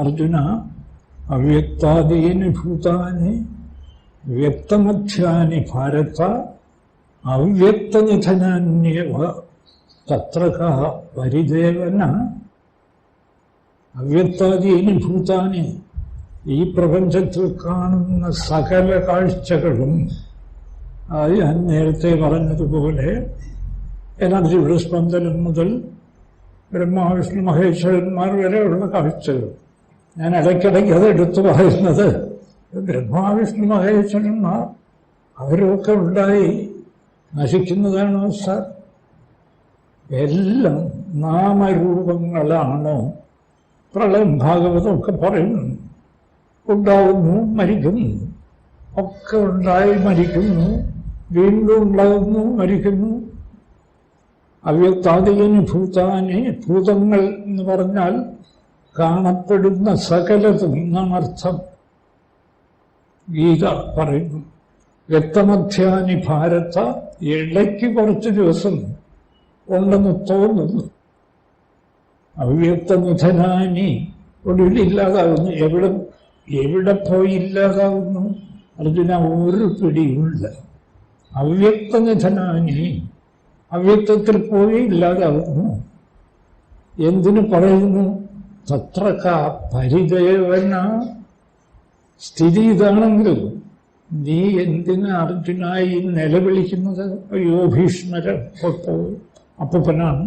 അർജുന അവ്യക്താദീനി ഭൂതാനി വ്യക്തമധ്യാനി ഭാരത അവ്യക്തനിധനാന്യവ തത്രക കഃ പരിദേവന അവ്യക്താദീനി ഭൂതാനി ഈ പ്രപഞ്ചത്തിൽ കാണുന്ന സകല കാഴ്ചകളും അത് ഞാൻ നേരത്തെ പറഞ്ഞതുപോലെ എനർജിയുടെ സ്പന്ദനം മുതൽ ബ്രഹ്മാവിഷ്ണു മഹേശ്വരന്മാർ വരെയുള്ള കാഴ്ചകൾ. ഞാൻ ഇടയ്ക്കിടയ്ക്ക് അത് എടുത്തു പറയുന്നത് ബ്രഹ്മാവിഷ്ണു മഹേശ്വരന്മാർ അവരൊക്കെ ഉണ്ടായി നശിക്കുന്നതാണോ സാർ? എല്ലാം നാമരൂപങ്ങളാണോ? പ്രളയം ഭാഗവതമൊക്കെ പറയുന്നു. ഉണ്ടാകുന്നു മരിക്കുന്നു. ഒക്കെ ഉണ്ടായി മരിക്കുന്നു. വീണ്ടും ഉണ്ടാകുന്നു മരിക്കുന്നു. അവ്യക്താദികന് ഭൂതാനി ഭൂതങ്ങൾ എന്ന് പറഞ്ഞാൽ കാണപ്പെടുന്ന സകലതും എന്നർത്ഥം ഗീത പറയുന്നു. വ്യക്തമധ്യാനി ഭാരത ഇടയ്ക്ക് കുറച്ച് ദിവസം ഉണ്ടെന്ന് തോന്നുന്നു. അവ്യക്തമുധനാനി ഒടുവിൽ ഇല്ലാതാകുന്നു എവിടെ എവിടെ പോയി ഇല്ലാതാകുന്നു അർജുന ഒരു പിടിയുമില്ല. അവ്യക്തനിധനാനി അവ്യക്തത്തിൽ പോയി ഇല്ലാതാകുന്നു എന്തിനു പറയുന്നു? തത്രക്ക പരിദേവന സ്ഥിതി ഇതാണെങ്കിലും നീ എന്തിന് അർജുനായി നിലവിളിക്കുന്നത്? അയ്യോ ഭീഷ്മര അപ്പനാണ്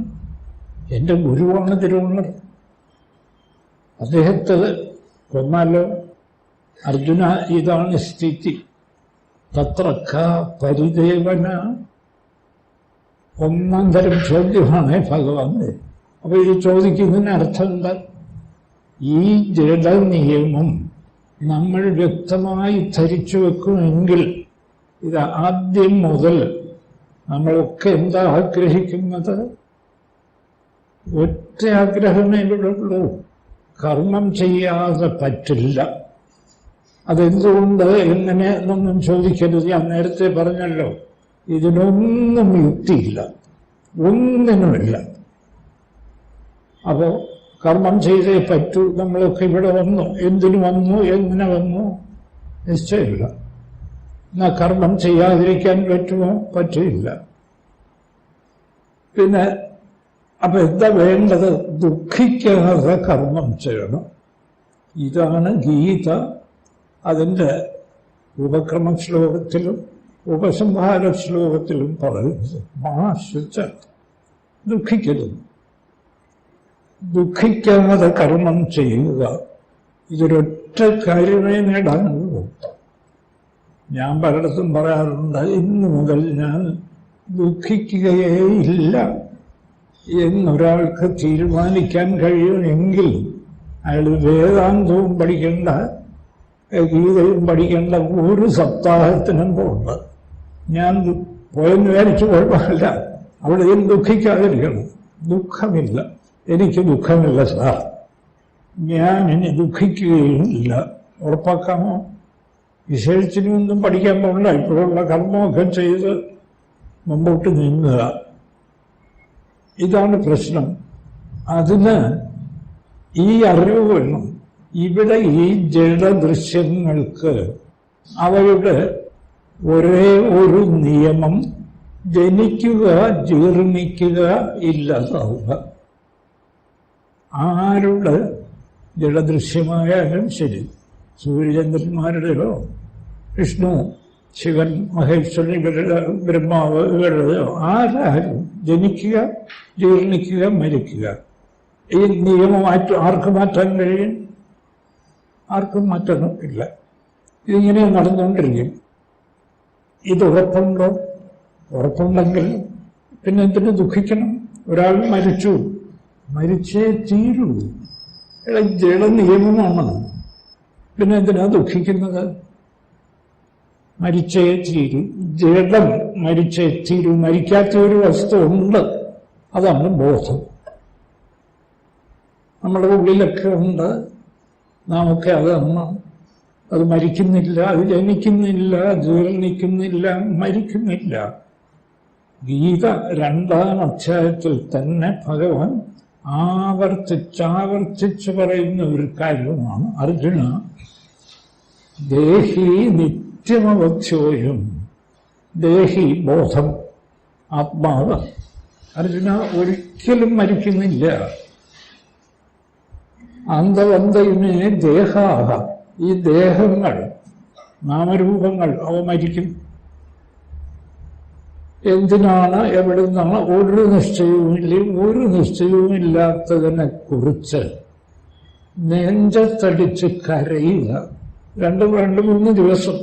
എന്റെ ഗുരുവാണ് തിരുവണ്ണർ. അദ്ദേഹത്തെ കൊന്നാലോ? അർജുന ഇതാണ് സ്ഥിതി. തത്രക്ക പരിദേവന. ഒന്നാം തരം ചോദ്യമാണ് ഭഗവാന്. അപ്പൊ ഇത് ചോദിക്കുന്നതിന് അർത്ഥം എന്താ? ഈ ജഡനിയമം നമ്മൾ വ്യക്തമായി ധരിച്ചു വെക്കുമെങ്കിൽ ഇത് ആദ്യം മുതൽ നമ്മളൊക്കെ എന്താ ആഗ്രഹിക്കുന്നത്? ഒറ്റ ആഗ്രഹമേ ഉള്ളൂ. കർമ്മം ചെയ്യാതെ പറ്റില്ല. അതെന്തുകൊണ്ട് എങ്ങനെ എന്നൊന്നും ചോദിക്കരുത്. ഞാൻ നേരത്തെ പറഞ്ഞല്ലോ ഇതിനൊന്നും യുക്തിയില്ല. ഒന്നിനുമില്ല. അപ്പോ കർമ്മം ചെയ്തേ പറ്റൂ. നമ്മളൊക്കെ ഇവിടെ വന്നു. എന്തിനു വന്നു? എങ്ങനെ വന്നു? നിശ്ചയമില്ല. എന്നാ കർമ്മം ചെയ്യാതിരിക്കാൻ പറ്റുമോ? പറ്റില്ല. പിന്നെ അപ്പൊ എന്താ വേണ്ടത്? ദുഃഖിക്കാതെ കർമ്മം ചെയ്യണം. ഇതാണ് ഗീത അതിന്റെ ഉപക്രമ ശ്ലോകത്തിലും ഉപസംഹാര ശ്ലോകത്തിലും പറയുന്നത്. മാശുച്ച ദുഃഖിക്കരുത്. ദുഃഖിക്കാതെ കർമ്മം ചെയ്യുക. ഇതൊരൊറ്റ കാര്യമേ നേടാനുള്ളൂ. ഞാൻ പലയിടത്തും പറയാറുണ്ട് ഇന്നു മുതൽ ഞാൻ ദുഃഖിക്കുകയേ ഇല്ല എന്നൊരാൾക്ക് തീരുമാനിക്കാൻ കഴിയുമെങ്കിൽ അയാൾ വേദാന്തവും പഠിക്കേണ്ട ഗീതയും പഠിക്കേണ്ട ഒരു സപ്താഹത്തിനും പോകണ്ട. ഞാൻ പോയെന്ന് വിചാരിച്ചു കുഴപ്പമില്ല അവിടെയും ദുഃഖിക്കാതിരിക്കണം. ദുഃഖമില്ല. എനിക്ക് ദുഃഖമില്ല സാർ. ഞാൻ ഇനി ദുഃഖിക്കുകയില്ല. ഉറപ്പാക്കാമോ? വിശേഷിച്ചിനൊന്നും പഠിക്കാൻ പോകണ്ട ഇപ്പോഴുള്ള കർമ്മമൊക്കെ ചെയ്ത് മുമ്പോട്ട് നീങ്ങുക. ഇതാണ് പ്രശ്നം. അതിന് ഈ അറിവ് വേണം ഇവിടെ ഈ ജഡദൃശ്യങ്ങൾക്ക് അവയുടെ ഒരേ ഒരു നിയമം ജനിക്കുക ജീർണിക്കുക ഇല്ലാതാവുക ആരുടെ ജഡദൃശ്യമായാലും ശരി. സൂര്യചന്ദ്രന്മാരുടെയോ വിഷ്ണു ശിവൻ മഹേശ്വരൻ ഇവരുടെ ബ്രഹ്മാവ് ഇവരുടെയോ ആരാരും ജനിക്കുക ജീർണിക്കുക മരിക്കുക. ഈ നിയമം മാറ്റ ആർക്ക് മാറ്റാൻ കഴിയും? ആർക്കും മാറ്റൊന്നും ഇല്ല. ഇതിങ്ങനെ നടന്നുകൊണ്ടിരിക്കും. ഇത് ഉറപ്പുണ്ടോ? ഉറപ്പുണ്ടെങ്കിൽ പിന്നെ എന്തിനു ദുഃഖിക്കണം? ഒരാൾ മരിച്ചു. മരിച്ചേ തീരൂ. എടാ ജഡനിയമമാണത് പിന്നെ എന്തിനാ ദുഃഖിക്കുന്നത്? മരിച്ചേ തീരൂ. ജഡം മരിച്ചേ തീരൂ. മരിക്കാത്ത ഒരു വസ്തു ഉണ്ട് അതാണ് ബോധം. നമ്മുടെ ഉള്ളിലൊക്കെ ഉണ്ട്. നാമൊക്കെ അതാണ്. അത് മരിക്കുന്നില്ല അത് ജനിക്കുന്നില്ല ജീർണിക്കുന്നില്ല മരിക്കുന്നില്ല. ഗീത രണ്ടാം അധ്യായത്തിൽ തന്നെ ഭഗവാൻ ആവർത്തിച്ചാവർത്തിച്ച് പറയുന്ന ഒരു കാര്യമാണ് അർജുന ദേഹി നിത്യമവധ്യോയും ദേഹി ബോധം ആത്മാവ്. അർജുന ഒരിക്കലും മരിക്കുന്നില്ല. അന്തവന്തയുമേ ദേഹാഹ. ഈ ദേഹങ്ങൾ നാമരൂപങ്ങൾ അവ മരിക്കും. എന്തിനാണ് എവിടെ നിന്നാണ് ഒരു നിശ്ചയവുമില്ല ഒരു നിശ്ചയവും ഇല്ലാത്തതിനെ കുറിച്ച് നെഞ്ചത്തടിച്ച് കരയുക. രണ്ട് രണ്ട് മൂന്ന് ദിവസം.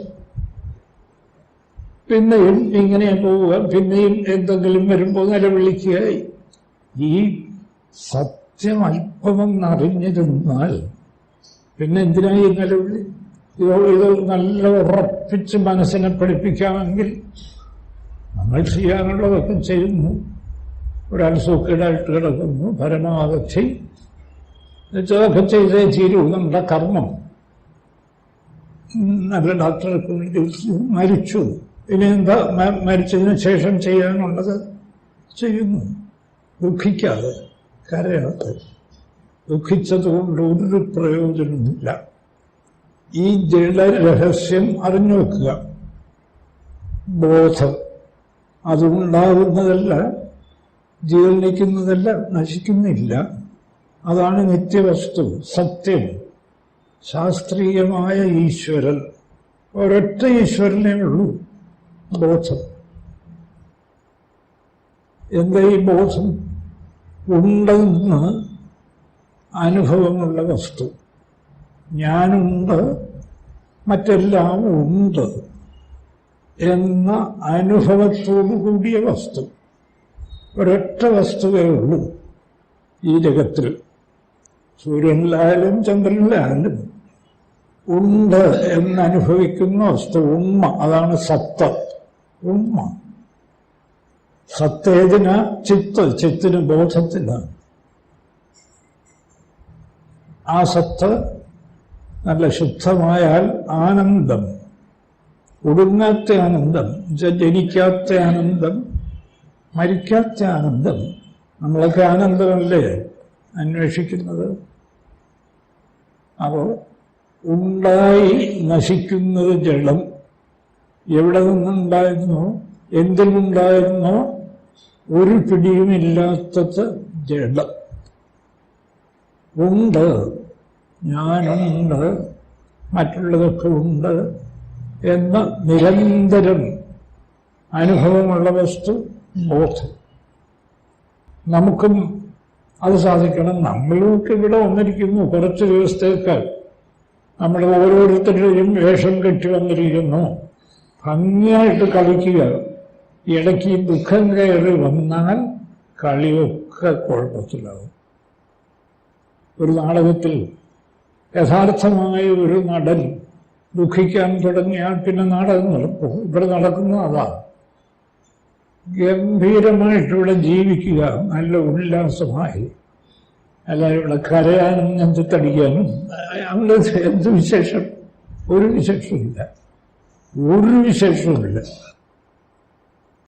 പിന്നെയും ഇങ്ങനെ പോവുക പിന്നെയും എന്തെങ്കിലും വരുമ്പോൾ നിലവിളിക്കുക. ഈ സത്യം അല്പമെന്നറിഞ്ഞിരുന്നാൽ പിന്നെ എന്തിനായി നിലവിളി? ഇത് ഇത് നല്ല ഉറപ്പിച്ച് മനസ്സിനെ പഠിപ്പിക്കാമെങ്കിൽ നമ്മൾ ചെയ്യാനുള്ളതൊക്കെ ചെയ്യുന്നു. ഒരാൾ സൂക്കേടായിട്ട് കിടക്കുന്നു പരമാവധി ഇതൊക്കെ ചെയ്തേ തീരൂ നമ്മുടെ കർമ്മം? നല്ല ഡോക്ടർക്ക് വേണ്ടി മരിച്ചു. ഇനി എന്താ മരിച്ചതിന് ശേഷം ചെയ്യാനുള്ളത്? ചെയ്യുന്നു. ദുഃഖിക്കാതെ കരയാതെ. ദുഃഖിച്ചതുകൊണ്ട് ഒരു പ്രയോജനമില്ല ഈ ജഡരഹസ്യം അറിഞ്ഞു വെക്കുക. ബോധം. അതുണ്ടാകുന്നതല്ല ജീവനിക്കുന്നതല്ല നശിക്കുന്നില്ല. അതാണ് നിത്യവസ്തു സത്യം. ശാസ്ത്രീയമായ ഈശ്വരൻ. ഒരൊറ്റ ഈശ്വരനേ ഉള്ളൂ ബോധം. എന്താ ഈ ബോധം? ഉണ്ടെന്ന് അനുഭവമുള്ള വസ്തു. ഞാനുണ്ട് മറ്റെല്ലാം ഉണ്ട്. എന്ന അനുഭവത്തോടു കൂടിയ വസ്തു. ഒരൊറ്റ വസ്തുവേ ഉള്ളൂ ഈ ജഗത്തിൽ. സൂര്യനിലായാലും ചന്ദ്രനിലായാലും ഉണ്ട് എന്നനുഭവിക്കുന്ന വസ്തു ഉമ്മ. അതാണ് സത്ത്. ഉമ്മ. സത്തേതിന ചിത്ത് ചിത്തിന് ബോധത്തിലാണ് ആ സത്ത് നല്ല ശുദ്ധമായാൽ ആനന്ദം. ഒടുങ്ങാത്ത ആനന്ദം ജനിക്കാത്ത ആനന്ദം മരിക്കാത്ത ആനന്ദം. നമ്മളൊക്കെ ആനന്ദമല്ലേ അന്വേഷിക്കുന്നത്? അപ്പോൾ ഉണ്ടായി നശിക്കുന്നത് ജഡം എവിടെ നിന്നുണ്ടായിരുന്നു? എന്തിനുണ്ടായിരുന്നോ ഒരു പിടിയുമില്ലാത്തത് ജഡം ഉണ്ട് ഞാനുണ്ട് മറ്റുള്ളതൊക്കെ ഉണ്ട്. എന്ന നിരന്തരം അനുഭവമുള്ള വസ്തു ബോധം. നമുക്കും അത് സാധിക്കണം. നമ്മൾക്ക് ഇവിടെ വന്നിരിക്കുന്നു കുറച്ച് ദിവസത്തേക്ക് നമ്മൾ ഓരോരുത്തരുടെയും വേഷം കെട്ടി വന്നിരിക്കുന്നു. ഭംഗിയായിട്ട് കളിക്കുക. ഇടയ്ക്ക് ദുഃഖം കയറി വന്നാൽ കളിയൊക്കെ കുഴപ്പത്തിലാവും. ഒരു നാടകത്തിൽ യഥാർത്ഥമായ ഒരു നടൻ ദുഃഖിക്കാൻ തുടങ്ങിയാൽ പിന്നെ നാടകം നടക്കും ഇവിടെ നടക്കുന്നത് അതാ. ഗംഭീരമായിട്ടിവിടെ ജീവിക്കുക നല്ല ഉല്ലാസമായി. അല്ല ഇവിടെ കരയാനും നെഞ്ചത്തടിക്കാനും അവിടെ എന്ത് വിശേഷം? ഒരു വിശേഷമില്ല ഒരു വിശേഷവുമില്ല.